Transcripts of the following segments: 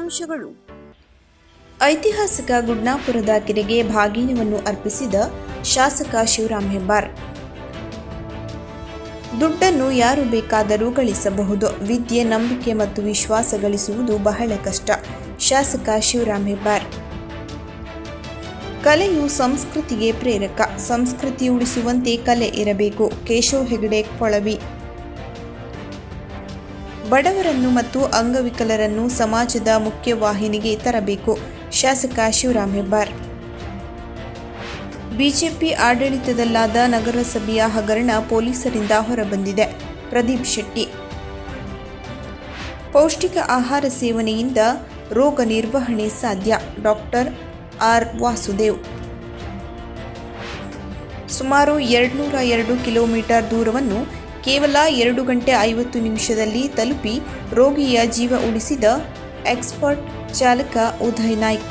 ಮುಖ್ಯಾಂಶಗಳು ಐತಿಹಾಸಿಕ ಗುಡ್ನಾಪುರದ ಕೆರೆಗೆ ಭಾಗೀನವನ್ನು ಅರ್ಪಿಸಿದ ಶಾಸಕ ಶಿವರಾಮ್ ಹೆಬ್ಬಾರ್. ದುಡ್ಡನ್ನು ಯಾರು ಬೇಕಾದರೂ ಗಳಿಸಬಹುದು. ವಿದ್ಯೆ, ನಂಬಿಕೆ ಮತ್ತು ವಿಶ್ವಾಸ ಗಳಿಸುವುದು ಬಹಳ ಕಷ್ಟ, ಶಾಸಕ ಶಿವರಾಮ್ ಹೆಬ್ಬಾರ್. ಕಲೆಯು ಸಂಸ್ಕೃತಿಗೆ ಪ್ರೇರಕ, ಸಂಸ್ಕೃತಿ ಉಳಿಸುವಂತೆ ಕಲೆ ಇರಬೇಕು. ಕೇಶವ್ ಹೆಗಡೆ, ಕೊಳವಿ. ಬಡವರನ್ನು ಮತ್ತು ಅಂಗವಿಕಲರನ್ನು ಸಮಾಜದ ಮುಖ್ಯವಾಹಿನಿಗೆ ತರಬೇಕು. ಶಾಸಕ ಶಿವರಾಮ್ ಹೆಬ್ಬಾರ್. ಬಿಜೆಪಿ ಆಡಳಿತದಲ್ಲಾದ ನಗರಸಭೆಯ ಹಗರಣ ಪೊಲೀಸರಿಂದ ಹೊರಬಂದಿದೆ. ಪ್ರದೀಪ್ ಶೆಟ್ಟಿ. ಪೌಷ್ಟಿಕ ಆಹಾರ ಸೇವನೆಯಿಂದ ರೋಗ ನಿರ್ವಹಣೆ ಸಾಧ್ಯ. Doctor R. ವಾಸುದೇವ್. ಸುಮಾರು ಎರಡುನೂರ ಎರಡು ಕಿಲೋಮೀಟರ್ ದೂರವನ್ನು ಕೇವಲ ಎರಡು ಗಂಟೆ ಐವತ್ತು ನಿಮಿಷದಲ್ಲಿ ತಲುಪಿ ರೋಗಿಯ ಜೀವ ಉಳಿಸಿದ ಎಕ್ಸ್ಪರ್ಟ್ ಚಾಲಕ ಉದಯ್ ನಾಯ್ಕ್.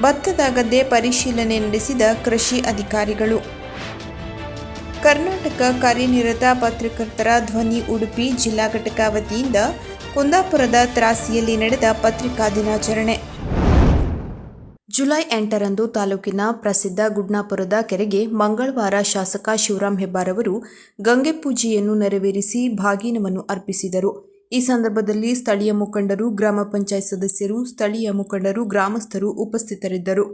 ಭತ್ತದ ಗದ್ದೆ ಪರಿಶೀಲನೆ ನಡೆಸಿದ ಕೃಷಿ ಅಧಿಕಾರಿಗಳು. ಕರ್ನಾಟಕ ಕಾರ್ಯನಿರತ ಪತ್ರಕರ್ತರ ಧ್ವನಿ ಉಡುಪಿ ಜಿಲ್ಲಾ ಘಟಕ ವತಿಯಿಂದ ಕುಂದಾಪುರದ ತ್ರಾಸಿಯಲ್ಲಿ ನಡೆದ ಪತ್ರಿಕಾ ದಿನಾಚರಣೆ. ಜುಲೈ ಎಂಟರಂದು ತಾಲೂಕಿನ ಪ್ರಸಿದ್ಧ ಗುಡ್ನಾಪುರದ ಕೆರೆಗೆ ಮಂಗಳವಾರ ಶಾಸಕ ಶಿವರಾಂ ಹೆಬ್ಬಾರ್ ಅವರು ಗಂಗೆ ಪೂಜೆಯನ್ನು ನೆರವೇರಿಸಿ ಭಾಗಿನವನ್ನು ಅರ್ಪಿಸಿದರು. ಈ ಸಂದರ್ಭದಲ್ಲಿ ಸ್ಥಳೀಯ ಮುಖಂಡರು, ಗ್ರಾಮ ಪಂಚಾಯತ್ ಸದಸ್ಯರು, ಸ್ಥಳೀಯ ಮುಖಂಡರು, ಗ್ರಾಮಸ್ಥರು ಉಪಸ್ಥಿತರಿದ್ದರು.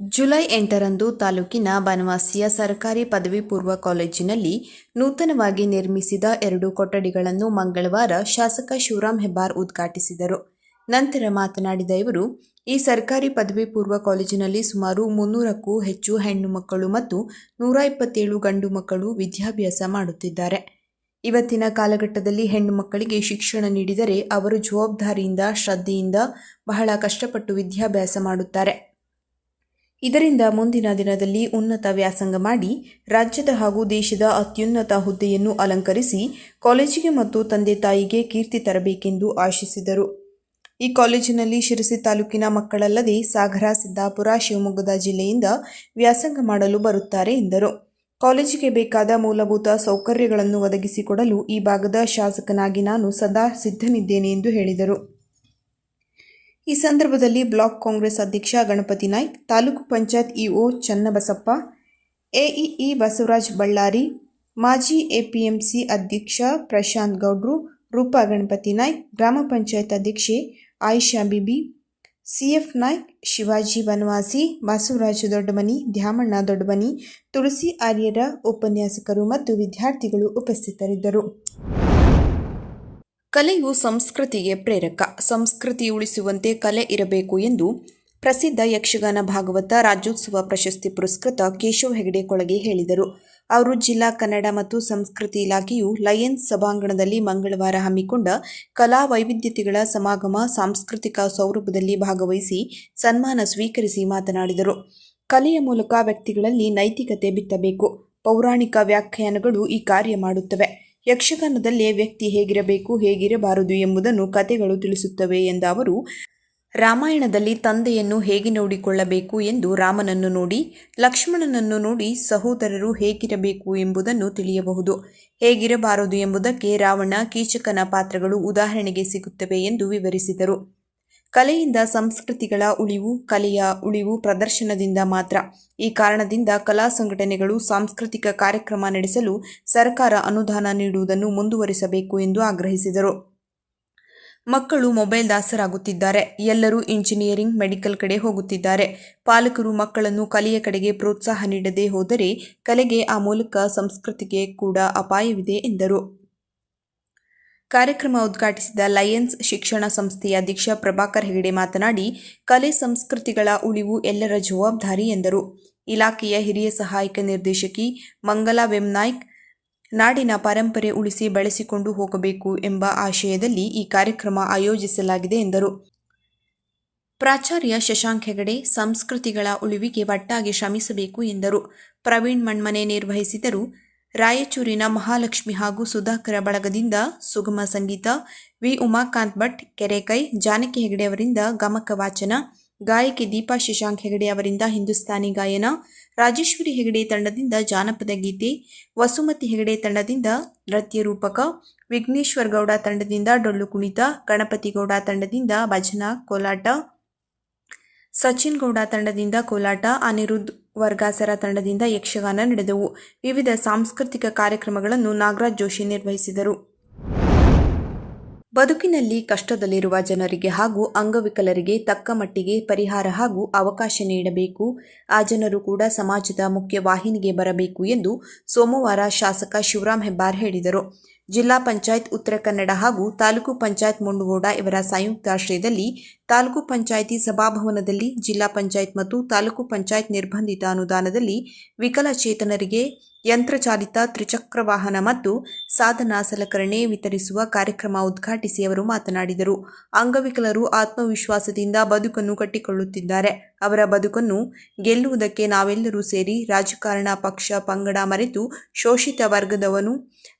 ಜುಲೈ ಎಂಟರಂದು ತಾಲೂಕಿನ ಬನವಾಸಿಯ ಸರ್ಕಾರಿ ಪದವಿ ಪೂರ್ವ ಕಾಲೇಜಿನಲ್ಲಿ ನೂತನವಾಗಿ ನಿರ್ಮಿಸಿದ ಎರಡು ಕೊಠಡಿಗಳನ್ನು ಮಂಗಳವಾರ ಶಾಸಕ ಶಿವರಾಂ ಹೆಬ್ಬಾರ್ ಉದ್ಘಾಟಿಸಿದರು. ನಂತರ ಮಾತನಾಡಿದ ಇವರು ಈ ಸರ್ಕಾರಿ ಪದವಿ ಪೂರ್ವ ಕಾಲೇಜಿನಲ್ಲಿ ಸುಮಾರು ಮುನ್ನೂರಕ್ಕೂ ಹೆಚ್ಚು ಹೆಣ್ಣು ಮಕ್ಕಳು ಮತ್ತು ನೂರ ಇಪ್ಪತ್ತೇಳು ಗಂಡು ಮಕ್ಕಳು ವಿದ್ಯಾಭ್ಯಾಸ ಮಾಡುತ್ತಿದ್ದಾರೆ. ಇವತ್ತಿನ ಕಾಲಘಟ್ಟದಲ್ಲಿ ಹೆಣ್ಣು ಮಕ್ಕಳಿಗೆ ಶಿಕ್ಷಣ ನೀಡಿದರೆ ಅವರು ಜವಾಬ್ದಾರಿಯಿಂದ, ಶ್ರದ್ಧೆಯಿಂದ ಬಹಳ ಕಷ್ಟಪಟ್ಟು ವಿದ್ಯಾಭ್ಯಾಸ ಮಾಡುತ್ತಾರೆ. ಇದರಿಂದ ಮುಂದಿನ ದಿನದಲ್ಲಿ ಉನ್ನತ ವ್ಯಾಸಂಗ ಮಾಡಿ ರಾಜ್ಯದ ಹಾಗೂ ದೇಶದ ಅತ್ಯುನ್ನತ ಹುದ್ದೆಯನ್ನು ಅಲಂಕರಿಸಿ ಕಾಲೇಜಿಗೆ ಮತ್ತು ತಂದೆ ತಾಯಿಗೆ ಕೀರ್ತಿ ತರಬೇಕೆಂದು ಆಶಿಸಿದರು. ಈ ಕಾಲೇಜಿನಲ್ಲಿ ಶಿರಸಿ ತಾಲೂಕಿನ ಮಕ್ಕಳಲ್ಲದೆ ಸಾಗರ, ಸಿದ್ದಾಪುರ, ಶಿವಮೊಗ್ಗದ ಜಿಲ್ಲೆಯಿಂದ ವ್ಯಾಸಂಗ ಮಾಡಲು ಬರುತ್ತಾರೆ ಎಂದರು. ಕಾಲೇಜಿಗೆ ಬೇಕಾದ ಮೂಲಭೂತ ಸೌಕರ್ಯಗಳನ್ನು ಒದಗಿಸಿಕೊಡಲು ಈ ಭಾಗದ ಶಾಸಕನಾಗಿ ನಾನು ಸದಾ ಸಿದ್ಧನಿದ್ದೇನೆ ಎಂದು ಹೇಳಿದರು. ಈ ಸಂದರ್ಭದಲ್ಲಿ ಬ್ಲಾಕ್ ಕಾಂಗ್ರೆಸ್ ಅಧ್ಯಕ್ಷ ಗಣಪತಿ ನಾಯ್ಕ್, ತಾಲೂಕು ಪಂಚಾಯತ್ ಇಒ ಚನ್ನಬಸಪ್ಪ, ಎಇಇ ಬಸವರಾಜ್ ಬಳ್ಳಾರಿ, ಮಾಜಿ ಎಪಿಎಂಸಿ ಅಧ್ಯಕ್ಷ ಪ್ರಶಾಂತ್ ಗೌಡ್ರು, ರೂಪಾ ಗಣಪತಿ ನಾಯ್ಕ್, ಗ್ರಾಮ ಪಂಚಾಯತ್ ಅಧ್ಯಕ್ಷೆ ಆಯಿಷಾ ಬಿಬಿ, ಸಿಎಫ್ ನಾಯ್ಕ್, ಶಿವಾಜಿ ಬನವಾಸಿ, ಬಸವರಾಜ ದೊಡ್ಡಮನಿ, ದ್ಯಾಮಣ್ಣ ದೊಡ್ಡಮನಿ, ತುಳಸಿ ಆರ್ಯರ ಉಪನ್ಯಾಸಕರು ಮತ್ತು ವಿದ್ಯಾರ್ಥಿಗಳು ಉಪಸ್ಥಿತರಿದ್ದರು. ಕಲೆಯು ಸಂಸ್ಕೃತಿಗೆ ಪ್ರೇರಕ. ಸಂಸ್ಕೃತಿ ಉಳಿಸುವಂತೆ ಕಲೆ ಇರಬೇಕು ಎಂದು ಪ್ರಸಿದ್ಧ ಯಕ್ಷಗಾನ ಭಾಗವತ ರಾಜ್ಯೋತ್ಸವ ಪ್ರಶಸ್ತಿ ಪುರಸ್ಕೃತ ಕೇಶವ್ ಹೆಗಡೆ ಕೊಳಗೆ ಹೇಳಿದರು. ಅವರು ಜಿಲ್ಲಾ ಕನ್ನಡ ಮತ್ತು ಸಂಸ್ಕೃತಿ ಇಲಾಖೆಯು ಲಯನ್ಸ್ ಸಭಾಂಗಣದಲ್ಲಿ ಮಂಗಳವಾರ ಹಮ್ಮಿಕೊಂಡ ಕಲಾ ವೈವಿಧ್ಯತೆಗಳ ಸಮಾಗಮ ಸಾಂಸ್ಕೃತಿಕ ಸೌರಭದಲ್ಲಿ ಭಾಗವಹಿಸಿ ಸನ್ಮಾನ ಸ್ವೀಕರಿಸಿ ಮಾತನಾಡಿದರು. ಕಲೆಯ ಮೂಲಕ ವ್ಯಕ್ತಿಗಳಲ್ಲಿ ನೈತಿಕತೆ ಬಿತ್ತಬೇಕು. ಪೌರಾಣಿಕ ವ್ಯಾಖ್ಯಾನಗಳು ಈ ಕಾರ್ಯ ಮಾಡುತ್ತವೆ. ಯಕ್ಷಗಾನದಲ್ಲಿ ವ್ಯಕ್ತಿ ಹೇಗಿರಬೇಕು, ಹೇಗಿರಬಾರದು ಎಂಬುದನ್ನು ಕಥೆಗಳು ತಿಳಿಸುತ್ತವೆ ಎಂದ ಅವರು ರಾಮಾಯಣದಲ್ಲಿ ತಂದೆಯನ್ನು ಹೇಗೆ ನೋಡಿಕೊಳ್ಳಬೇಕು ಎಂದು ರಾಮನನ್ನು ನೋಡಿ, ಲಕ್ಷ್ಮಣನನ್ನು ನೋಡಿ ಸಹೋದರರು ಹೇಗಿರಬೇಕು ಎಂಬುದನ್ನು ತಿಳಿಯಬಹುದು. ಹೇಗಿರಬಾರದು ಎಂಬುದಕ್ಕೆ ರಾವಣ ಕೀಚಕನ ಪಾತ್ರಗಳು ಉದಾಹರಣೆಗೆ ಸಿಗುತ್ತವೆ ಎಂದು ವಿವರಿಸಿದರು. ಕಲೆಯಿಂದ ಸಂಸ್ಕೃತಿಗಳ ಉಳಿವು, ಕಲೆಯ ಉಳಿವು ಪ್ರದರ್ಶನದಿಂದ ಮಾತ್ರ. ಈ ಕಾರಣದಿಂದ ಕಲಾ ಸಂಘಟನೆಗಳು ಸಾಂಸ್ಕೃತಿಕ ಕಾರ್ಯಕ್ರಮ ನಡೆಸಲು ಸರ್ಕಾರ ಅನುದಾನ ನೀಡುವುದನ್ನು ಮುಂದುವರಿಸಬೇಕು ಎಂದು ಆಗ್ರಹಿಸಿದರು. ಮಕ್ಕಳು ಮೊಬೈಲ್ ದಾಸರಾಗುತ್ತಿದ್ದಾರೆ. ಎಲ್ಲರೂ ಇಂಜಿನಿಯರಿಂಗ್, ಮೆಡಿಕಲ್ ಕಡೆ ಹೋಗುತ್ತಿದ್ದಾರೆ. ಪಾಲಕರು ಮಕ್ಕಳನ್ನು ಕಲೆಯ ಕಡೆಗೆ ಪ್ರೋತ್ಸಾಹ ನೀಡದೇ ಹೋದರೆ ಕಲೆಗೆ ಆ ಮೂಲಕ ಸಂಸ್ಕೃತಿಗೆ ಕೂಡ ಅಪಾಯವಿದೆ ಎಂದರು. ಕಾರ್ಯಕ್ರಮ ಉದ್ಘಾಟಿಸಿದ ಲಯನ್ಸ್ ಶಿಕ್ಷಣ ಸಂಸ್ಥೆಯ ಅಧ್ಯಕ್ಷ ಪ್ರಭಾಕರ್ ಹೆಗಡೆ ಮಾತನಾಡಿ, ಕಲೆ ಸಂಸ್ಕೃತಿಗಳ ಉಳಿವು ಎಲ್ಲರ ಜವಾಬ್ದಾರಿ ಎಂದರು. ಇಲಾಖೆಯ ಹಿರಿಯ ಸಹಾಯಕ ನಿರ್ದೇಶಕಿ ಮಂಗಲಾ ವೆಂನಾಯ್ಕ್ ನಾಡಿನ ಪರಂಪರೆ ಉಳಿಸಿ ಬೆಳೆಸಿಕೊಂಡು ಹೋಗಬೇಕು ಎಂಬ ಆಶಯದಲ್ಲಿ ಈ ಕಾರ್ಯಕ್ರಮ ಆಯೋಜಿಸಲಾಗಿದೆ ಎಂದರು. ಪ್ರಾಚಾರ್ಯ ಶಶಾಂಕ್ ಹೆಗಡೆ ಸಂಸ್ಕೃತಿಗಳ ಉಳಿವಿಗೆ ಒಟ್ಟಾಗಿ ಶ್ರಮಿಸಬೇಕು ಎಂದರು. ಪ್ರವೀಣ್ ಮಣ್ಮನೆ ನಿರ್ವಹಿಸಿದರು. ರಾಯಚೂರಿನ ಮಹಾಲಕ್ಷ್ಮಿ ಹಾಗೂ ಸುಧಾಕರ ಬಳಗದಿಂದ ಸುಗಮ ಸಂಗೀತ, ವಿ. ಉಮಾಕಾಂತ್ ಭಟ್, ಕೆರೆಕೈ, ಜಾನಕಿ ಹೆಗಡೆ ಅವರಿಂದ ಗಮಕ ವಾಚನ ಗಾಯಕಿ ದೀಪಾ ಶಶಾಂಕ್ ಹೆಗಡೆ ಅವರಿಂದ ಹಿಂದೂಸ್ತಾನಿ ಗಾಯನ, ರಾಜೇಶ್ವರಿ ಹೆಗಡೆ ತಂಡದಿಂದ ಜಾನಪದ ಗೀತೆ, ವಸುಮತಿ ಹೆಗಡೆ ತಂಡದಿಂದ ನೃತ್ಯ ರೂಪಕ, ವಿಘ್ನೇಶ್ವರ್ ಗೌಡ ತಂಡದಿಂದ ಡೊಳ್ಳು ಕುಣಿತ, ಗಣಪತಿ ಗೌಡ ತಂಡದಿಂದ ಭಜನಾ, ಕೋಲಾಟ, ಸಚಿನ್ ಗೌಡ ತಂಡದಿಂದ ಕೋಲಾಟ, ಅನಿರುದ್ಧ ವರ್ಗಾಸರ ತಂಡದಿಂದ ಯಕ್ಷಗಾನ ನಡೆದವು. ವಿವಿಧ ಸಾಂಸ್ಕೃತಿಕ ಕಾರ್ಯಕ್ರಮಗಳನ್ನು ನಾಗರಾಜ್ ಜೋಶಿ ನಿರ್ವಹಿಸಿದರು. ಬದುಕಿನಲ್ಲಿ ಕಷ್ಟದಲ್ಲಿರುವ ಜನರಿಗೆ ಹಾಗೂ ಅಂಗವಿಕಲರಿಗೆ ತಕ್ಕ ಮಟ್ಟಿಗೆ ಪರಿಹಾರ ಹಾಗೂ ಅವಕಾಶ ನೀಡಬೇಕು. ಆ ಜನರು ಕೂಡ ಸಮಾಜದ ಮುಖ್ಯ ವಾಹಿನಿಗೆ ಬರಬೇಕು ಎಂದು ಸೋಮವಾರ ಶಾಸಕ ಶಿವರಾಮ್ ಹೆಬ್ಬಾರ್ ಹೇಳಿದರು. ಜಿಲ್ಲಾ ಪಂಚಾಯತ್ ಉತ್ತರ ಕನ್ನಡ ಹಾಗೂ ತಾಲೂಕು ಪಂಚಾಯತ್ ಮುಂಡಗೋಡ ಇವರ ಸಂಯುಕ್ತಾಶ್ರಯದಲ್ಲಿ ತಾಲೂಕು ಪಂಚಾಯಿತಿ ಸಭಾಭವನದಲ್ಲಿ ಜಿಲ್ಲಾ ಪಂಚಾಯತ್ ಮತ್ತು ತಾಲೂಕು ಪಂಚಾಯತ್ ನಿರ್ಬಂಧಿತ ಅನುದಾನದಲ್ಲಿ ವಿಕಲಚೇತನರಿಗೆ ಯಂತ್ರಚಾಲಿತ ತ್ರಿಚಕ್ರ ವಾಹನ ಮತ್ತು ಸಾಧನ ಸಲಕರಣೆ ವಿತರಿಸುವ ಕಾರ್ಯಕ್ರಮ ಉದ್ಘಾಟಿಸಿ ಅವರು ಮಾತನಾಡಿದರು. ಅಂಗವಿಕಲರು ಆತ್ಮವಿಶ್ವಾಸದಿಂದ ಬದುಕನ್ನು ಕಟ್ಟಿಕೊಳ್ಳುತ್ತಿದ್ದಾರೆ. ಅವರ ಬದುಕನ್ನು ಗೆಲ್ಲುವುದಕ್ಕೆ ನಾವೆಲ್ಲರೂ ಸೇರಿ ರಾಜಕಾರಣ, ಪಕ್ಷ, ಪಂಗಡ ಮರೆತು ಶೋಷಿತ ವರ್ಗದವನು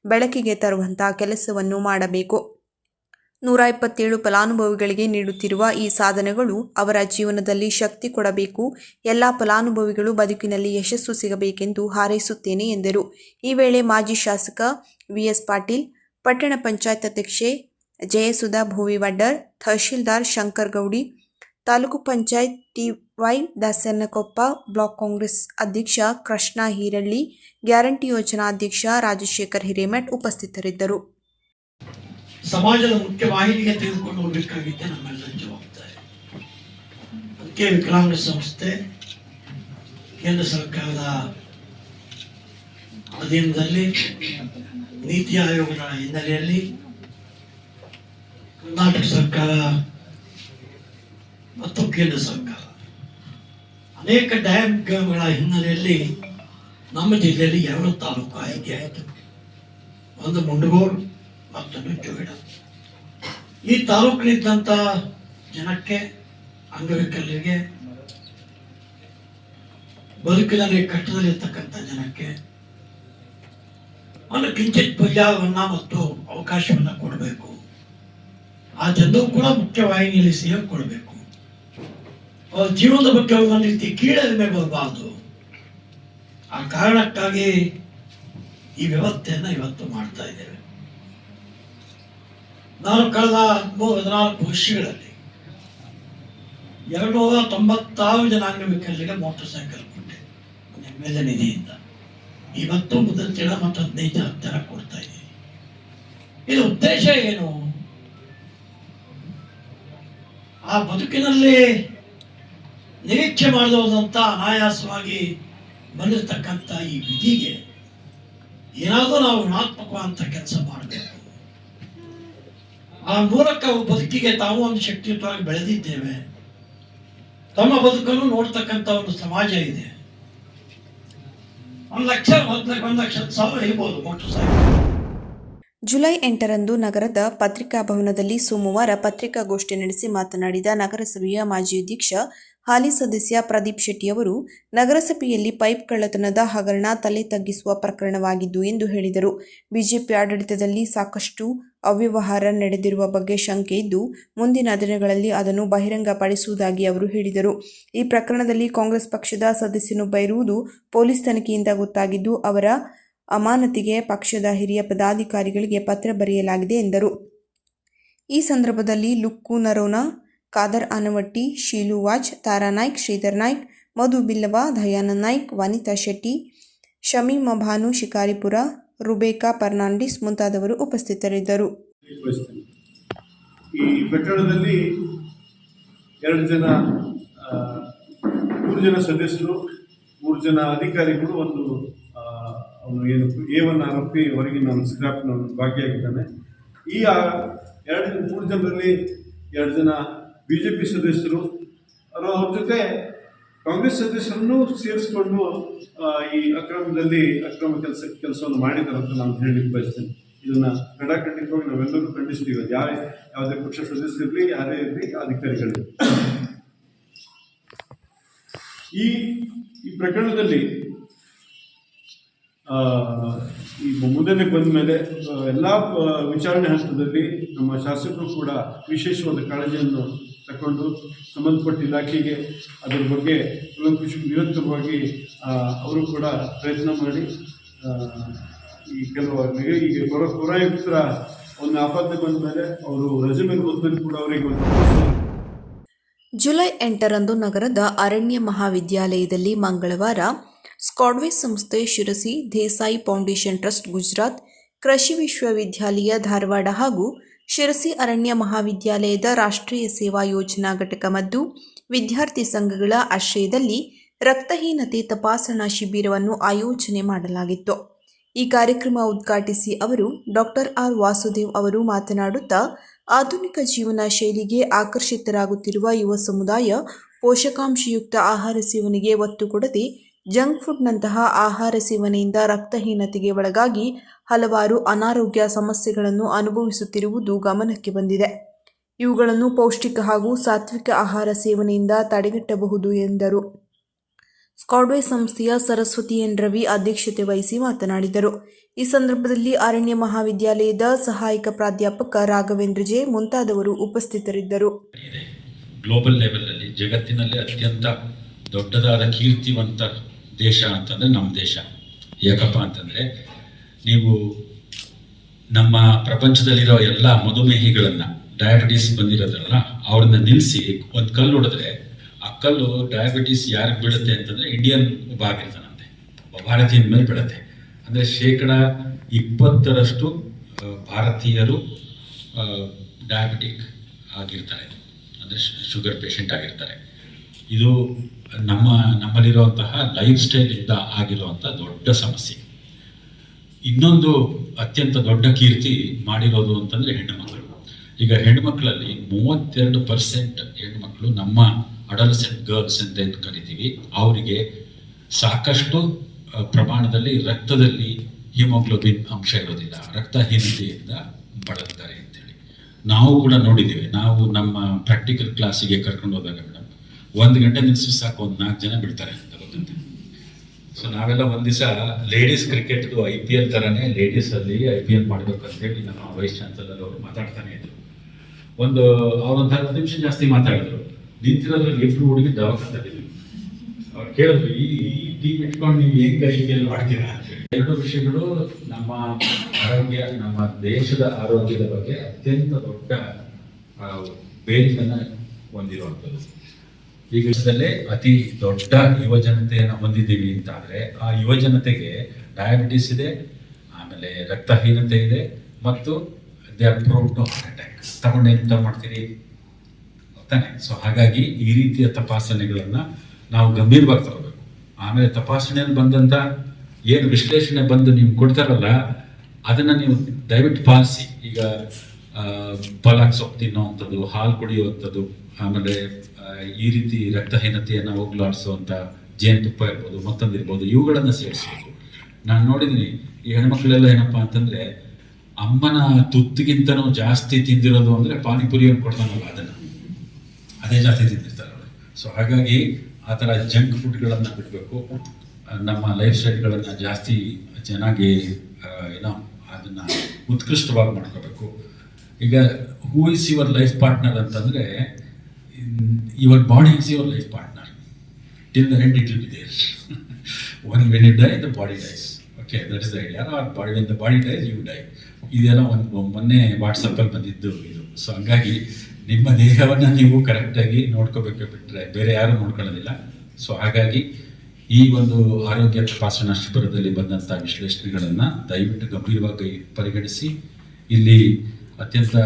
ಬೆಳಕಿಗೆ ತರುವಂತಹ ಕೆಲಸವನ್ನು ಮಾಡಬೇಕು. ನೂರ ಇಪ್ಪತ್ತೇಳು ಫಲಾನುಭವಿಗಳಿಗೆ ನೀಡುತ್ತಿರುವ ಈ ಸಾಧನೆಗಳು ಅವರ ಜೀವನದಲ್ಲಿ ಶಕ್ತಿ ಕೊಡಬೇಕು. ಎಲ್ಲ ಫಲಾನುಭವಿಗಳು ಬದುಕಿನಲ್ಲಿ ಯಶಸ್ಸು ಸಿಗಬೇಕೆಂದು ಹಾರೈಸುತ್ತೇನೆ ಎಂದರು. ಈ ವೇಳೆ ಮಾಜಿ ಶಾಸಕ ವಿಎಸ್ ಪಾಟೀಲ್, ಪಟ್ಟಣ ಪಂಚಾಯತ್ ಅಧ್ಯಕ್ಷೆ Jayasudha Bhovivaddar tahsildar Shankar Goudi, taluk panchayat T Y Dasannakoppa block Congress ಅಧ್ಯಕ್ಷ ಕೃಷ್ಣ ಹೀರಳ್ಳಿ, ಗ್ಯಾರಂಟಿ ಯೋಜನಾ ಅಧ್ಯಕ್ಷ ರಾಜಶೇಖರ್ ಹಿರೇಮಠ್ ಉಪಸ್ಥಿತರಿದ್ದರು. ಸಮಾಜದ ಮುಖ್ಯ ವಾಹಿನಿಗೆ ತೆಗೆದುಕೊಂಡು ಹೋಗಬೇಕಾಗಿದ್ದೆ ನಮ್ಮೆಲ್ಲರ ಜವಾಬ್ದಾರಿ. ಅದಕ್ಕೆ ವಿಕಲಾಂಗ ಸಂಸ್ಥೆ, ಕೇಂದ್ರ ಸರ್ಕಾರದ ಅಧೀನದಲ್ಲಿ ನೀತಿ ಆಯೋಗದ ಹಿನ್ನೆಲೆಯಲ್ಲಿ ಕರ್ನಾಟಕ ಸರ್ಕಾರ ಮತ್ತು ಕೇಂದ್ರ ಸರ್ಕಾರ ಅನೇಕ ಡ್ಯಾಮ್ಗಳ ಹಿನ್ನೆಲೆಯಲ್ಲಿ ನಮ್ಮ ಜಿಲ್ಲೆಯಲ್ಲಿ ಎರಡು ತಾಲೂಕು ಆಯ್ಕೆ ಆಯಿತು. ಒಂದು ಮುಂಡಗೋಡು ಮತ್ತೊಂದು ಜೋಯಿಡ ಈ ತಾಲೂಕಿನಿದ್ದಂಥ ಜನಕ್ಕೆ ಅಂಗವಿಕಲರಿಗೆ ಬದುಕಿನಲ್ಲಿ ಕಷ್ಟದಲ್ಲಿರ್ತಕ್ಕಂಥ ಜನಕ್ಕೆ ಒಂದು ಕಿಂಚಿತ್ ಪರ್ಯಾಯವನ್ನ ಮತ್ತು ಅವಕಾಶವನ್ನ ಕೊಡಬೇಕು. ಆ ಜನರು ಕೂಡ ಮುಖ್ಯವಾಹಿನಿಯಲ್ಲಿ ಸೇವೆ ಕೊಡಬೇಕು. ಅವ್ರ ಜೀವನದ ಬಗ್ಗೆ ಒಂದು ರೀತಿ ಕೀಳರಿಮೆ ಬರಬಾರ್ದು. ಆ ಕಾರಣಕ್ಕಾಗಿ ಈ ವ್ಯವಸ್ಥೆಯನ್ನ ಇವತ್ತು ಮಾಡ್ತಾ ಇದ್ದೇವೆ. ನಾನು ಕಳೆದ ಹದಿಮೂರು ಹದಿನಾಲ್ಕು ವರ್ಷಗಳಲ್ಲಿ ಎರಡು ನೂರ ತೊಂಬತ್ತಾರು ಜನ ಅಂಗವಿಕಲರಿಗೆ ಮೋಟರ್ ಸೈಕಲ್ ಕೊಟ್ಟೆ. ಎಂ ಎಲ್ ಎ ನಿಧಿಯಿಂದ. ಇವತ್ತು ತಿಂಗಳ ಮತ್ತು ಹದಿನೈದು ಹತ್ತರ ಕೊಡ್ತಾ ಇದ್ದೀನಿ. ಇದು ಉದ್ದೇಶ ಏನು? ಆ ಬದುಕಿನಲ್ಲಿ ನಿರೀಕ್ಷೆ ಮಾಡಬಹುದಂತ ಅನಾಯಾಸವಾಗಿ ಬಂದಿರತಕ್ಕಂಥ ಈ ವಿಧಿಗೆ ಏನಾದರೂ ನಾವು ಋಣಾತ್ಮಕವಾದಂಥ ಕೆಲಸ ಮಾಡಬೇಕು. ಆ ಮೂಲಕ ಬದುಕಿಗೆ ತಾವು ಒಂದು ಶಕ್ತಿಯುತವಾಗಿ ಬೆಳೆದಿದ್ದೇವೆ. ತಮ್ಮ ಬದುಕನ್ನು ನೋಡ್ತಕ್ಕಂಥ ಒಂದು ಸಮಾಜ ಇದೆ. ಒಂದು ಲಕ್ಷ ಒಂದು ಲಕ್ಷ ಸಾವಿರ ಇರ್ಬೋದು ಮೋಟರ್ ಸೈಕಲ್ ಜುಲೈ ಎಂಟರಂದು ನಗರದ ಪತ್ರಿಕಾ ಭವನದಲ್ಲಿ ಸೋಮವಾರ ಪತ್ರಿಕಾಗೋಷ್ಠಿ ನಡೆಸಿ ಮಾತನಾಡಿದ ನಗರಸಭೆಯ ಮಾಜಿ ಅಧ್ಯಕ್ಷ ಹಾಲಿ ಸದಸ್ಯ ಪ್ರದೀಪ್ ಶೆಟ್ಟಿ ಅವರು, ನಗರಸಭೆಯಲ್ಲಿ ಪೈಪ್ ಕಳ್ಳತನದ ಹಗರಣ ತಲೆ ತಗ್ಗಿಸುವ ಪ್ರಕರಣವಾಗಿದ್ದು ಎಂದು ಹೇಳಿದರು. ಬಿಜೆಪಿ ಆಡಳಿತದಲ್ಲಿ ಸಾಕಷ್ಟು ಅವ್ಯವಹಾರ ನಡೆದಿರುವ ಬಗ್ಗೆ ಶಂಕೆ ಇದ್ದು, ಮುಂದಿನ ದಿನಗಳಲ್ಲಿ ಅದನ್ನು ಬಹಿರಂಗಪಡಿಸುವುದಾಗಿ ಅವರು ಹೇಳಿದರು. ಈ ಪ್ರಕರಣದಲ್ಲಿ ಕಾಂಗ್ರೆಸ್ ಪಕ್ಷದ ಸದಸ್ಯನೊಬ್ಬ ಇರುವುದು ಪೊಲೀಸ್ ತನಿಖೆಯಿಂದ ಗೊತ್ತಾಗಿದ್ದು, ಅವರ ಅಮಾನತಿಗೆ ಪಕ್ಷದ ಹಿರಿಯ ಪದಾಧಿಕಾರಿಗಳಿಗೆ ಪತ್ರ ಬರೆಯಲಾಗಿದೆ ಎಂದರು. ಈ ಸಂದರ್ಭದಲ್ಲಿ ಲುಕ್ಕು ನರೋನ, ಖಾದರ್ ಆನವಟ್ಟಿ, ಶೀಲು ವಾಜ್, ತಾರಾ ನಾಯ್ಕ್, ಶ್ರೀಧರ್ ನಾಯ್ಕ್, ಮಧು ಬಿಲ್ಲವ ದಯಾನಂದ್ ನಾಯ್ಕ್, ವನಿತಾ ಶೆಟ್ಟಿ, ಶಮೀಮ ಭಾನು, ಶಿಕಾರಿಪುರ ರುಬೇಕಾ ಫರ್ನಾಂಡಿಸ್ ಮುಂತಾದವರು ಉಪಸ್ಥಿತರಿದ್ದರು. ಈ ಪಟ್ಟಣದಲ್ಲಿ ಎರಡು ಜನ ಮೂರು ಜನ ಸದಸ್ಯರು, ಮೂರು ಜನ ಅಧಿಕಾರಿಗಳು ಒಂದು ಅವನು ಏನು ಒನ್ ಆರೋಪಿ, ಹೊರಗಿನ ಒಂದು ಸ್ಕ್ರಾಪ್ನ ಒಂದು ಭಾಗಿಯಾಗಿದ್ದಾನೆ. ಈ ಎರಡು, ಮೂರು ಜನರಲ್ಲಿ ಎರಡು ಜನ ಬಿ ಜೆ ಪಿ ಸದಸ್ಯರು ಅವರ ಜೊತೆ ಕಾಂಗ್ರೆಸ್ ಸದಸ್ಯರನ್ನು ಸೇರಿಸ್ಕೊಂಡು ಈ ಅಕ್ರಮದಲ್ಲಿ ಅಕ್ರಮ ಕೆಲಸ, ಕೆಲಸವನ್ನು ಮಾಡಿದ್ದಾರೆ ಅಂತ ನಾನು ಹೇಳಲಿಕ್ಕೆ ಬಯಸ್ತೇನೆ. ಇದನ್ನ ಖಡಾಖಂಡಿತವಾಗಿ ನಾವೆಲ್ಲರೂ ಖಂಡಿಸ್ತೀವಿ. ಅದು ಯಾರೇ, ಯಾವುದೇ ಪಕ್ಷ ಸದಸ್ಯರಿರಲಿ ಯಾರೇ ಇರಲಿ, ಅಧಿಕಾರಿಗಳು. ಈ ಈ ಪ್ರಕರಣದಲ್ಲಿ ಈ ಮುಂದನೆ ಬಂದ ಮೇಲೆ ಎಲ್ಲ ವಿಚಾರಣೆ ಹಂತದಲ್ಲಿ ನಮ್ಮ ಶಾಸಕರು ಕೂಡ ವಿಶೇಷವಾದ ಕಾಳಜಿಯನ್ನು ತಗೊಂಡು ಸಂಬಂಧಪಟ್ಟ ಇಲಾಖೆಗೆ ಅದರ ಬಗ್ಗೆ ನಿರಂತರವಾಗಿ ಅವರು ಕೂಡ ಪ್ರಯತ್ನ ಮಾಡಿ ಈ ಕೆಲವು ಈಗ ಪೌರ, ಪೌರಾಯುಕ್ತರ ಒಂದು ಆಪಾದನೆ ಬಂದ ಮೇಲೆ ಅವರು ರಜೆ ಮೇಲೆ ಹೋದ್ಮೇಲೆ ಕೂಡ ಅವರಿಗೆ ಒಂದು ಜುಲೈ ಎಂಟರಂದು ನಗರದ ಅರಣ್ಯ ಮಹಾವಿದ್ಯಾಲಯದಲ್ಲಿ ಮಂಗಳವಾರ ಸ್ಕಾಡ್ವೆ ಸಂಸ್ಥೆ ಶಿರಸಿ ದೇಸಾಯಿ ಫೌಂಡೇಶನ್ ಟ್ರಸ್ಟ್ ಗುಜರಾತ್ ಕೃಷಿ ವಿಶ್ವವಿದ್ಯಾಲಯ ಧಾರವಾಡ ಹಾಗೂ ಶಿರಸಿ ಅರಣ್ಯ ಮಹಾವಿದ್ಯಾಲಯದ ರಾಷ್ಟ್ರೀಯ ಸೇವಾ ಯೋಜನಾ ಘಟಕ ಮತ್ತು ವಿದ್ಯಾರ್ಥಿ ಸಂಘಗಳ ಆಶ್ರಯದಲ್ಲಿ ರಕ್ತಹೀನತೆ ತಪಾಸಣಾ ಶಿಬಿರವನ್ನು ಆಯೋಜನೆ ಮಾಡಲಾಗಿತ್ತು. ಈ ಕಾರ್ಯಕ್ರಮ ಉದ್ಘಾಟಿಸಿ ಅವರು ಡಾಕ್ಟರ್ ಆರ್ ವಾಸುದೇವ್ ಅವರು ಮಾತನಾಡುತ್ತಾ, ಆಧುನಿಕ ಜೀವನ ಶೈಲಿಗೆ ಆಕರ್ಷಿತರಾಗುತ್ತಿರುವ ಯುವ ಸಮುದಾಯ ಪೋಷಕಾಂಶಯುಕ್ತ ಆಹಾರ ಸೇವನೆಗೆ ಒತ್ತು ಕೊಡದೆ ಜಂಕ್ ಫುಡ್ನಂತಹ ಆಹಾರ ಸೇವನೆಯಿಂದ ರಕ್ತಹೀನತೆಗೆ ಒಳಗಾಗಿ ಹಲವಾರು ಅನಾರೋಗ್ಯ ಸಮಸ್ಯೆಗಳನ್ನು ಅನುಭವಿಸುತ್ತಿರುವುದು ಗಮನಕ್ಕೆ ಬಂದಿದೆ. ಇವುಗಳನ್ನು ಪೌಷ್ಟಿಕ ಹಾಗೂ ಸಾತ್ವಿಕ ಆಹಾರ ಸೇವನೆಯಿಂದ ತಡೆಗಟ್ಟಬಹುದು ಎಂದರು. ಸ್ಕಾಡ್ವೇ ಸಂಸ್ಥೆಯ ಸರಸ್ವತಿ ಎನ್. ರವಿ ಅಧ್ಯಕ್ಷತೆ ವಹಿಸಿ ಮಾತನಾಡಿದರು. ಈ ಸಂದರ್ಭದಲ್ಲಿ ಅರಣ್ಯ ಮಹಾವಿದ್ಯಾಲಯದ ಸಹಾಯಕ ಪ್ರಾಧ್ಯಾಪಕ ರಾಘವೇಂದ್ರ ಜೆ ಮುಂತಾದವರು ಉಪಸ್ಥಿತರಿದ್ದರು. ಗ್ಲೋಬಲ್ ಲೆವೆಲ್ನಲ್ಲಿ ಜಗತ್ತಿನಲ್ಲಿ ಅತ್ಯಂತ ದೊಡ್ಡದಾದ ಕೀರ್ತಿವಂತ ದೇಶ ಅಂತಂದರೆ ನಮ್ಮ ದೇಶ. ಯಾಕಪ್ಪ ಅಂತಂದರೆ ನೀವು ನಮ್ಮ ಪ್ರಪಂಚದಲ್ಲಿರೋ ಎಲ್ಲ ಮಧುಮೇಹಿಗಳನ್ನು ಡಯಾಬಿಟೀಸ್ ಬಂದಿರೋದ್ರಲ್ಲ, ಅವ್ರನ್ನ ನಿಲ್ಲಿಸಿ ಒಂದು ಕಲ್ಲು ಹೊಡೆದ್ರೆ, ಆ ಕಲ್ಲು ಡಯಾಬಿಟೀಸ್ ಯಾರಿಗೆ ಬೀಳುತ್ತೆ ಅಂತಂದರೆ ಇಂಡಿಯನ್ ಒಬ್ಬ ಆಗಿರ್ತಾನಂತೆ. ಒಬ್ಬ ಭಾರತೀಯನ ಮೇಲೆ ಬೀಳುತ್ತೆ. ಅಂದರೆ ಶೇಕಡ ಇಪ್ಪತ್ತರಷ್ಟು ಭಾರತೀಯರು ಡಯಾಬಿಟಿಕ್ ಆಗಿರ್ತಾರೆ. ಅಂದರೆ ಶುಗರ್ ಪೇಷಂಟ್ ಆಗಿರ್ತಾರೆ. ಇದು ನಮ್ಮ, ನಮ್ಮಲ್ಲಿರುವಂತಹ ಲೈಫ್ ಸ್ಟೈಲಿಂದ ಆಗಿರುವಂಥ ದೊಡ್ಡ ಸಮಸ್ಯೆ. ಇನ್ನೊಂದು ಅತ್ಯಂತ ದೊಡ್ಡ ಕೀರ್ತಿ ಮಾಡಿರೋದು ಅಂತಂದರೆ ಹೆಣ್ಣುಮಕ್ಕಳು ಈಗ ಹೆಣ್ಣುಮಕ್ಕಳಲ್ಲಿ ಮೂವತ್ತೆರಡು ಪರ್ಸೆಂಟ್ ಹೆಣ್ಣುಮಕ್ಕಳು ನಮ್ಮ ಅಡಲ್ಸೆಂಟ್ ಗರ್ಲ್ಸ್ ಅಂತ ಏನು ಕರಿತೀವಿ. ಅವರಿಗೆ ಸಾಕಷ್ಟು ಪ್ರಮಾಣದಲ್ಲಿ ರಕ್ತದಲ್ಲಿ ಹಿಮೋಗ್ಲೋಬಿನ್ ಅಂಶ ಇರೋದಿಲ್ಲ. ರಕ್ತಹೀನತೆಯಿಂದ ಬಳಲ್ತಾರೆ ಅಂತೇಳಿ. ನಾವು ಕೂಡ ನೋಡಿದ್ದೀವಿ. ನಾವು ನಮ್ಮ ಪ್ರಾಕ್ಟಿಕಲ್ ಕ್ಲಾಸಿಗೆ ಕರ್ಕೊಂಡು ಹೋದಾಗ ಒಂದು ಗಂಟೆ ನಿಲ್ಸಿ ಸಾಕು, ಒಂದು ನಾಲ್ಕು ಜನ ಬಿಡ್ತಾರೆ ಅಂತ ಗೊತ್ತಂತೆ ಸೊ ನಾವೆಲ್ಲ ಒಂದು ದಿವಸ ಲೇಡೀಸ್ ಕ್ರಿಕೆಟ್ದು ಐ ಪಿ ಎಲ್ ಥರನೇ ಲೇಡೀಸಲ್ಲಿ ಐ ಪಿ ಎಲ್ ಮಾಡಬೇಕಂತೇಳಿ ನಮ್ಮ ವೈಸ್ ಚಾನ್ಸಲರ್ ಅವರು ಮಾತಾಡ್ತಾನೆ ಇದ್ರು. ಒಂದು ಅವ್ರೊಂದು ಹತ್ತು ನಿಮಿಷ ಜಾಸ್ತಿ ಮಾತಾಡಿದ್ರು. ನಿಂತಿರೋದ್ರಲ್ಲಿ ಇಬ್ರು ಹುಡುಗಿ ದವಾಖಾನದಲ್ಲಿ ಅವ್ರು ಕೇಳಿದ್ರು, ಈ ಟೀಮ್ ಇಟ್ಕೊಂಡು ನೀವು ಹೆಂಗೆ ಐ ಪಿ ಎಲ್ ಮಾಡ್ತೀರಾ? ಎರಡು ವಿಷಯಗಳು ನಮ್ಮ ಆರೋಗ್ಯ, ನಮ್ಮ ದೇಶದ ಆರೋಗ್ಯದ ಬಗ್ಗೆ ಅತ್ಯಂತ ದೊಡ್ಡ ಬೇರಿಕೆಯನ್ನ ಹೊಂದಿರುವಂಥದ್ದು. ಈಗ ದೇಶದಲ್ಲೇ ಅತಿ ದೊಡ್ಡ ಯುವ ಜನತೆಯನ್ನು ಹೊಂದಿದ್ದೀವಿ ಅಂತ ಆದರೆ ಆ ಯುವ ಜನತೆಗೆ ಡಯಾಬಿಟಿಸ್ ಇದೆ, ಆಮೇಲೆ ರಕ್ತಹೀನತೆ ಇದೆ, ಮತ್ತು they are prone to heart attack ತಗೊಂಡು ಎಂತ ಮಾಡ್ತೀರಿ? ತಾನೆ ಸೊ ಹಾಗಾಗಿ ಈ ರೀತಿಯ ತಪಾಸಣೆಗಳನ್ನು ನಾವು ಗಂಭೀರವಾಗಿ ತಗೋಬೇಕು. ಆಮೇಲೆ ತಪಾಸಣೆಯಲ್ಲಿ ಬಂದಂಥ ಏನು ವಿಶ್ಲೇಷಣೆ ಬಂದು ನೀವು ಕೊಡ್ತಾರಲ್ಲ, ಅದನ್ನು ನೀವು ದಯವಿಟ್ಟು ಪಾಲಿಸಿ. ಈಗ ಪಲಾಕ್ ಸೊಪ್ಪು ತಿನ್ನೋವಂಥದ್ದು ಹಾಲು ಕುಡಿಯುವಂಥದ್ದು, ಆಮೇಲೆ ಈ ರೀತಿ ರಕ್ತಹೀನತೆಯನ್ನು ಹೋಗ್ಲಾಡಿಸುವಂಥ ಜೇನುತುಪ್ಪ ಇರ್ಬೋದು, ಮತ್ತೊಂದು ಇರ್ಬೋದು, ಇವುಗಳನ್ನು ಸೇರಿಸಬೇಕು. ನಾನು ನೋಡಿದ್ದೀನಿ ಈ ಹೆಣ್ಮಕ್ಳೆಲ್ಲ ಏನಪ್ಪ ಅಂತಂದರೆ ಅಮ್ಮನ ತುತ್ತಿಗಿಂತನೂ ಜಾಸ್ತಿ ತಿಂದಿರೋದು ಅಂದರೆ ಪಾನಿಪುರಿಯನ್ನು ಕೊಡ್ತಾನಲ್ಲ ಅದನ್ನು. ಅದೇ ಜಾಸ್ತಿ ತಿಂದಿರ್ತಾರೆ ಅವರು. ಸೊ ಹಾಗಾಗಿ ಆ ಥರ ಜಂಕ್ ಫುಡ್ಗಳನ್ನು ಬಿಡಬೇಕು. ನಮ್ಮ ಲೈಫ್ ಸ್ಟೈಲ್ಗಳನ್ನು ಜಾಸ್ತಿ ಚೆನ್ನಾಗಿ ಏನೋ ಅದನ್ನು ಉತ್ಕೃಷ್ಟವಾಗಿ ಮಾಡ್ಕೋಬೇಕು. ಈಗ who is your life partner ಅಂತಂದರೆ your body is your life partner till the end it will be there one when it die the body dies okay that is the idea our body when the body dies you die ಇದೆಲ್ಲ ಒಂದು ಮೊನ್ನೆ ವಾಟ್ಸಪ್ಪಲ್ಲಿ ಬಂದಿದ್ದು ಇದು. So ಹಂಗಾಗಿ ನಿಮ್ಮ ದೇಹವನ್ನು ನೀವು ಕರೆಕ್ಟಾಗಿ ನೋಡ್ಕೋಬೇಕು ಬಿಟ್ಟರೆ ಬೇರೆ ಯಾರೂ ನೋಡ್ಕೊಳ್ಳೋದಿಲ್ಲ. ಸೊ ಹಾಗಾಗಿ ಈ ಒಂದು ಆರೋಗ್ಯ ತಪಾಸಣಾ ಶಿಬಿರದಲ್ಲಿ ಬಂದಂಥ ವಿಶ್ಲೇಷಣೆಗಳನ್ನು ದಯವಿಟ್ಟು ಗಂಭೀರವಾಗಿ ಪರಿಗಣಿಸಿ. ಇಲ್ಲಿ ಅತ್ಯಂತ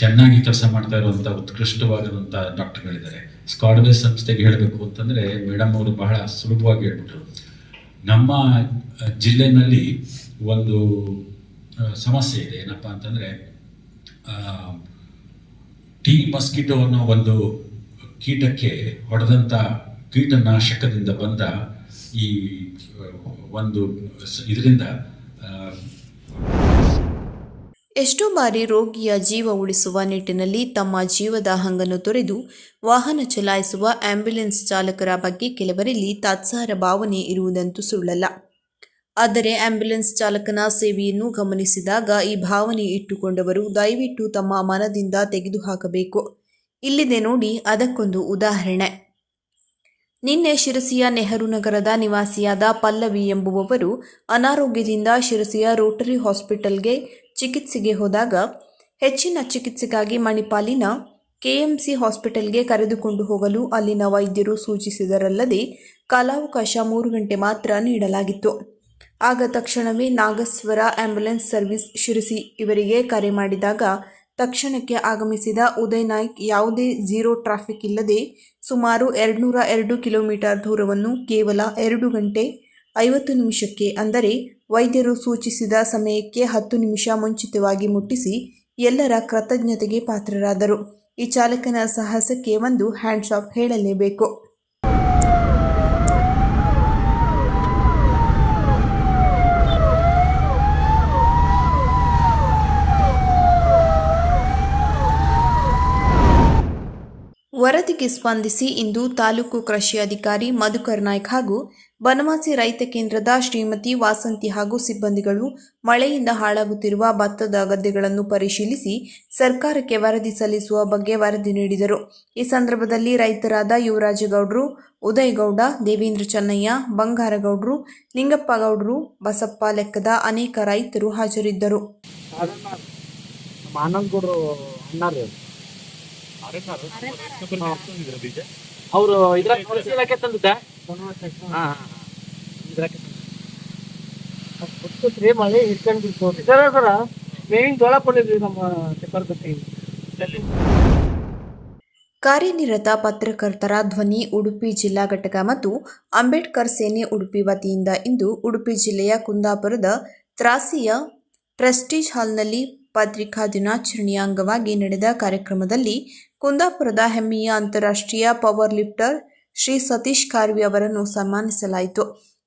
ಚೆನ್ನಾಗಿ ಕೆಲಸ ಮಾಡ್ತಾ ಇರುವಂಥ ಉತ್ಕೃಷ್ಟವಾದಂಥ ಡಾಕ್ಟರ್ಗಳಿದ್ದಾರೆ. ಸ್ಕಾಡ್ವೇ ಸಂಸ್ಥೆಗೆ ಹೇಳಬೇಕು ಅಂತಂದರೆ ಮೇಡಮ್ ಅವರು ಬಹಳ ಸುಲಭವಾಗಿ ಹೇಳ್ಬಿಟ್ರು. ನಮ್ಮ ಜಿಲ್ಲೆನಲ್ಲಿ ಒಂದು ಸಮಸ್ಯೆ ಇದೆ. ಏನಪ್ಪ ಅಂತಂದರೆ ಟಿ ಮಸ್ಕಿಟೋ ಅನ್ನೋ ಒಂದು ಕೀಟಕ್ಕೆ ಹೊಡೆದಂಥ ಕೀಟನಾಶಕದಿಂದ ಬಂದ ಈ ಒಂದು ಇದರಿಂದ ಎಷ್ಟೋ ಬಾರಿ ರೋಗಿಯ ಜೀವ ಉಳಿಸುವ ನಿಟ್ಟಿನಲ್ಲಿ ತಮ್ಮ ಜೀವದ ಹಂಗನ್ನು ತೊರೆದು ವಾಹನ ಚಲಾಯಿಸುವ ಆಂಬ್ಯುಲೆನ್ಸ್ ಚಾಲಕರ ಬಗ್ಗೆ ಕೆಲವರಲ್ಲಿ ತಾತ್ಸಾರ ಭಾವನೆ ಇರುವುದಂತೂ ಸುಳ್ಳಲ್ಲ. ಆದರೆ ಆಂಬ್ಯುಲೆನ್ಸ್ ಚಾಲಕನ ಸೇವೆಯನ್ನು ಗಮನಿಸಿದಾಗ ಈ ಭಾವನೆ ಇಟ್ಟುಕೊಂಡವರು ದಯವಿಟ್ಟು ತಮ್ಮ ಮನದಿಂದ ತೆಗೆದುಹಾಕಬೇಕು. ಇಲ್ಲಿದೆ ನೋಡಿ, ಅದಕ್ಕೊಂದು ಉದಾಹರಣೆ. ನಿನ್ನೆ ಶಿರಸಿಯ ನೆಹರು ನಗರದ ನಿವಾಸಿಯಾದ ಪಲ್ಲವಿ ಎಂಬುವವರು ಅನಾರೋಗ್ಯದಿಂದ ಶಿರಸಿಯ ರೋಟರಿ ಹಾಸ್ಪಿಟಲ್ಗೆ ಚಿಕಿತ್ಸೆಗೆ ಹೋದಾಗ ಹೆಚ್ಚಿನ ಚಿಕಿತ್ಸೆಗಾಗಿ ಮಣಿಪಾಲಿನ ಕೆಎಂಸಿ ಹಾಸ್ಪಿಟಲ್ಗೆ ಕರೆದುಕೊಂಡು ಹೋಗಲು ಅಲ್ಲಿನ ವೈದ್ಯರು ಸೂಚಿಸಿದರಲ್ಲದೆ ಕಾಲಾವಕಾಶ ಮೂರು ಗಂಟೆ ಮಾತ್ರ ನೀಡಲಾಗಿತ್ತು. ಆಗ ತಕ್ಷಣವೇ ನಾಗಸ್ವರ ಆಂಬ್ಯುಲೆನ್ಸ್ ಸರ್ವಿಸ್ ಶಿರಸಿ ಇವರಿಗೆ ಕರೆ ಮಾಡಿದಾಗ ತಕ್ಷಣಕ್ಕೆ ಆಗಮಿಸಿದ ಉದಯ್ ನಾಯ್ಕ್ ಯಾವುದೇ ಜೀರೋ ಟ್ರಾಫಿಕ್ ಇಲ್ಲದೆ ಸುಮಾರು ಎರಡುನೂರ ಎರಡು ಕಿಲೋಮೀಟರ್ ದೂರವನ್ನು ಕೇವಲ ಎರಡು ಗಂಟೆ ಐವತ್ತು ನಿಮಿಷಕ್ಕೆ ಅಂದರೆ ವೈದ್ಯರು ಸೂಚಿಸಿದ ಸಮಯಕ್ಕೆ ಹತ್ತು ನಿಮಿಷ ಮುಂಚಿತವಾಗಿ ಮುಟ್ಟಿಸಿ ಎಲ್ಲರ ಕೃತಜ್ಞತೆಗೆ ಪಾತ್ರರಾದರು. ಈ ಚಾಲಕನ ಸಾಹಸಕ್ಕೆ ಒಂದು ಹ್ಯಾಂಡ್ಶಾಪ್ ಹೇಳಲೇಬೇಕು. ವರದಿಗೆ ಸ್ಪಂದಿಸಿ ಇಂದು ತಾಲೂಕು ಕೃಷಿ ಅಧಿಕಾರಿ ಮಧುಕರ್ ನಾಯ್ಕ್ ಹಾಗೂ ಬನವಾಸಿ ರೈತ ಕೇಂದ್ರದ ಶ್ರೀಮತಿ ವಾಸಂತಿ ಹಾಗೂ ಸಿಬ್ಬಂದಿಗಳು ಮಳೆಯಿಂದ ಹಾಳಾಗುತ್ತಿರುವ ಭತ್ತದ ಗದ್ದೆಗಳನ್ನು ಪರಿಶೀಲಿಸಿ ಸರ್ಕಾರಕ್ಕೆ ವರದಿ ಸಲ್ಲಿಸುವ ಬಗ್ಗೆ ವರದಿ ನೀಡಿದರು. ಈ ಸಂದರ್ಭದಲ್ಲಿ ರೈತರಾದ ಯುವರಾಜಗೌಡರು, ಉದಯಗೌಡ, ದೇವೇಂದ್ರ ಚೆನ್ನಯ್ಯ, ಬಂಗಾರಗೌಡರು ನಿಂಗಪ್ಪಗೌಡರು ಬಸಪ್ಪ ಲೆಕ್ಕದ ಅನೇಕ ರೈತರು ಹಾಜರಿದ್ದರು. ಅವರು ಇದ್ರ ಕೃಷಿ ಇಲಾಖೆ ತಂದಿದ್ದ? ಮಳೆ ಸರ ಸರ ಮೇವಿನ ಜೋಳ ನಮ್ಮ ಪೆಪ್ಪರ್ಗಟ್ಟಿ ಕಾರ್ಯನಿರತ ಪತ್ರಕರ್ತರ ಧ್ವನಿ ಉಡುಪಿ ಜಿಲ್ಲಾ ಘಟಕ ಮತ್ತು ಅಂಬೇಡ್ಕರ್ ಸೇನೆ ಉಡುಪಿ ವತಿಯಿಂದ ಇಂದು ಉಡುಪಿ ಜಿಲ್ಲೆಯ ಕುಂದಾಪುರದ ತ್ರಾಸಿಯ ಪ್ರೆಸ್ಟೀಜ್ ಹಾಲ್ನಲ್ಲಿ ಪತ್ರಿಕಾ ದಿನಾಚರಣೆಯ ಅಂಗವಾಗಿ ನಡೆದ ಕಾರ್ಯಕ್ರಮದಲ್ಲಿ ಕುಂದಾಪುರದ ಹೆಮ್ಮೆಯ ಅಂತಾರಾಷ್ಟ್ರೀಯ ಪವರ್ ಲಿಫ್ಟರ್ ಶ್ರೀ ಸತೀಶ್ ಕಾರ್ವಿ ಅವರನ್ನು ಸನ್ಮಾನಿಸಲಾಯಿತು.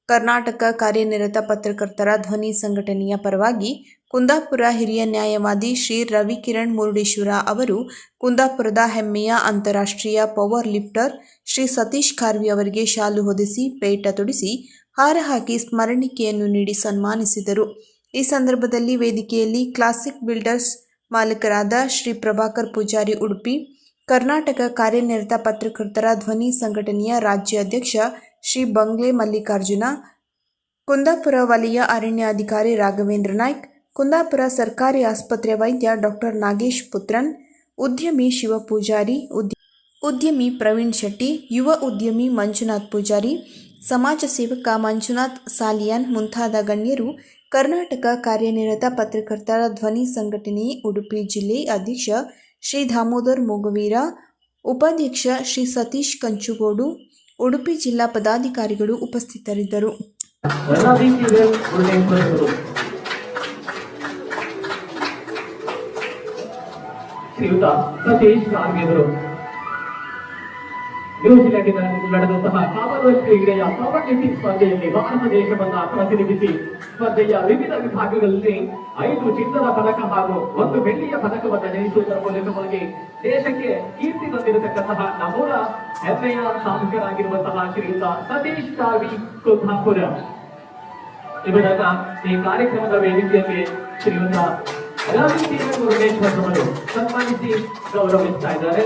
ಕರ್ನಾಟಕ ಕಾರ್ಯನಿರತ ಪತ್ರಕರ್ತರ ಧ್ವನಿ ಸಂಘಟನೆಯ ಪರವಾಗಿ ಕುಂದಾಪುರ ಹಿರಿಯ ನ್ಯಾಯವಾದಿ ಶ್ರೀ ರವಿಕಿರಣ್ ಮುರುಡೇಶ್ವರ ಅವರು ಕುಂದಾಪುರದ ಹೆಮ್ಮೆಯ ಅಂತಾರಾಷ್ಟ್ರೀಯ ಪವರ್ ಲಿಫ್ಟರ್ ಶ್ರೀ ಸತೀಶ್ ಖಾರ್ವಿ ಅವರಿಗೆ ಶಾಲು ಹೊದಿಸಿ ಪೇಟ ತೊಡಿಸಿ ಹಾರ ಹಾಕಿ ಸ್ಮರಣಿಕೆಯನ್ನು ನೀಡಿ ಸನ್ಮಾನಿಸಿದರು. ಈ ಸಂದರ್ಭದಲ್ಲಿ ವೇದಿಕೆಯಲ್ಲಿ ಕ್ಲಾಸಿಕ್ ಬಿಲ್ಡರ್ಸ್ ಮಾಲೀಕರಾದ ಶ್ರೀ ಪ್ರಭಾಕರ್ ಪೂಜಾರಿ ಉಡುಪಿ ಕರ್ನಾಟಕ ಕಾರ್ಯನಿರತ ಪತ್ರಕರ್ತರ ಧ್ವನಿ ಸಂಘಟನೆಯ ರಾಜ್ಯ ಅಧ್ಯಕ್ಷ ಶ್ರೀ ಬಂಗ್ಲೆ ಮಲ್ಲಿಕಾರ್ಜುನ, ಕುಂದಾಪುರ ವಲಯ ಅರಣ್ಯಾಧಿಕಾರಿ ರಾಘವೇಂದ್ರ ನಾಯ್ಕ್, ಕುಂದಾಪುರ ಸರ್ಕಾರಿ ಆಸ್ಪತ್ರೆ ವೈದ್ಯ ಡಾಕ್ಟರ್ ನಾಗೇಶ್ ಪುತ್ರನ್, ಉದ್ಯಮಿ ಶಿವ ಪೂಜಾರಿ ಉದ್ಯ ಉದ್ಯಮಿ ಪ್ರವೀಣ್ ಶೆಟ್ಟಿ, ಯುವ ಉದ್ಯಮಿ ಮಂಜುನಾಥ್ ಪೂಜಾರಿ, ಸಮಾಜ ಸೇವಕ ಮಂಜುನಾಥ್ ಸಾಲಿಯಾನ್ ಮುಂತಾದ ಗಣ್ಯರು ಕರ್ನಾಟಕ ಕಾರ್ಯನಿರತ ಪತ್ರಕರ್ತರ ಧ್ವನಿ ಸಂಘಟನೆ ಉಡುಪಿ ಜಿಲ್ಲೆ ಅಧ್ಯಕ್ಷ ಶ್ರೀ ದಾಮೋದರ್ ಮೊಗವೀರ ಉಪಾಧ್ಯಕ್ಷ ಶ್ರೀ ಸತೀಶ್ ಕಂಚುಗೋಡು ಉಡುಪಿ ಜಿಲ್ಲಾ ಪದಾಧಿಕಾರಿಗಳು ಉಪಸ್ಥಿತರಿದ್ದರು. ಶ್ರೀಯುತ ಸತೀಶ್ ಕಾರ್ಮಿಕರು ನ್ಯೂಜಿಲೆಂಡಿನ ನಡೆದಂತಹ ಕಾಮನ್ವೆಲ್ತ್ ಕ್ರೀಡೆಯ ಪವರ್ ಲಿಫ್ಟಿಂಗ್ ಸ್ಪರ್ಧೆಯಲ್ಲಿ ಭಾರತ ದೇಶವನ್ನ ಪ್ರತಿನಿಧಿಸಿ ಸ್ಪರ್ಧೆಯ ವಿವಿಧ ವಿಭಾಗಗಳಲ್ಲಿ ಐದು ಚಿನ್ನದ ಪದಕ ಹಾಗೂ ಒಂದು ಬೆಳ್ಳಿಯ ಪದಕವನ್ನು ಜಯಿಸುವುದರ ಮೂಲಕವಾಗಿ ದೇಶಕ್ಕೆ ಕೀರ್ತಿ ತಂದಿರತಕ್ಕಂತಹ ನಮೂರ ಹೆಮ್ಮೆಯ ಸಾಧಕರಾಗಿರುವಂತಹ ಶ್ರೀಯುತ ಸತೀಶ್ ಕಾವಿ ಕುಲ್ಹಾಪುರ. ಇವರನ್ನ ಈ ಕಾರ್ಯಕ್ರಮದ ವೇದಿಕೆಯಲ್ಲಿ ಶ್ರೀಯುತ ರವಿ ಕಿರಣ್ ಸನ್ಮಾನಿಸಿ ಗೌರವಿಸ್ತಾ ಇದ್ದಾರೆ.